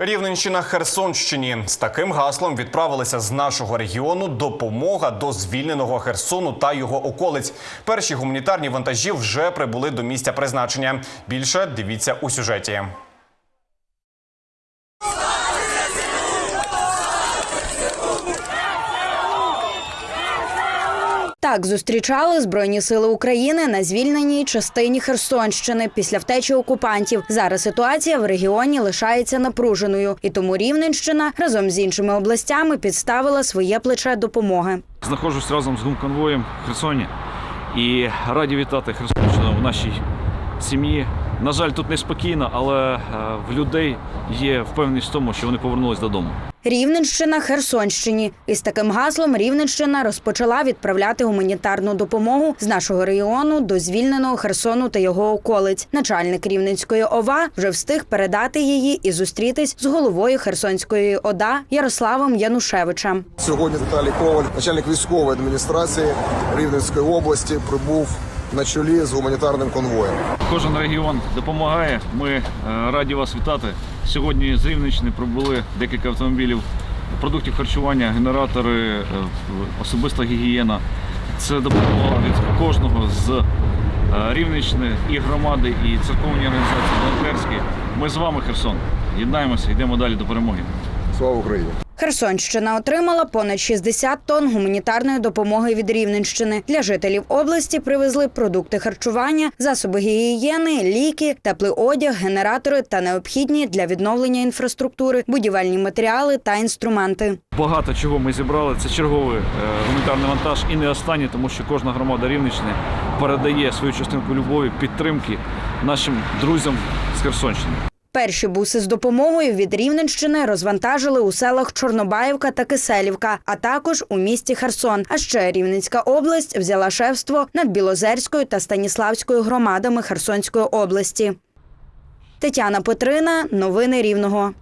Рівненщина Херсонщині з таким гаслом відправилися з нашого регіону допомога до звільненого Херсону та його околиць. Перші гуманітарні вантажі вже прибули до місця призначення. Більше дивіться у сюжеті. Так зустрічали Збройні сили України на звільненій частині Херсонщини після втечі окупантів. Зараз ситуація в регіоні лишається напруженою, і тому Рівненщина разом з іншими областями підставила своє плече допомоги. Знаходжусь разом з гумконвоєм в Херсоні і раді вітати Херсонщину в нашій сім'ї. На жаль, тут неспокійно, але е, в людей є впевненість в тому, що вони повернулись додому. Рівненщина Херсонщині. Із таким гаслом Рівненщина розпочала відправляти гуманітарну допомогу з нашого регіону до звільненого Херсону та його околиць. Начальник Рівненської ОВА вже встиг передати її і зустрітись з головою Херсонської ОДА Ярославом Янушевичем. Сьогодні Віталій Коваль, начальник військової адміністрації Рівненської області, прибув на чолі з гуманітарним конвоєм. Кожен регіон допомагає. Ми е, раді вас вітати. Сьогодні з Рівненщини прибули декілька автомобілів продуктів харчування, генератори, е, особиста гігієна. Це допомога від кожного з е, Рівненщини і громади, і церковні організації, волонтерські. Ми з вами, Херсон. Єднаємося, йдемо далі до перемоги. Слава Україні! Херсонщина отримала понад 60 тонн гуманітарної допомоги від Рівненщини. Для жителів області привезли продукти харчування, засоби гігієни, ліки, теплий одяг, генератори та необхідні для відновлення інфраструктури, будівельні матеріали та інструменти. Багато чого ми зібрали. Це черговий е, гуманітарний вантаж і не останній, тому що кожна громада Рівненщини передає свою частинку любові, підтримки нашим друзям з Херсонщини. Перші буси з допомогою від Рівненщини розвантажили у селах Чорнобаївка та Киселівка, а також у місті Херсон. А ще Рівненська область взяла шефство над Білозерською та Станіславською громадами Херсонської області. Тетяна Петрина, новини Рівного.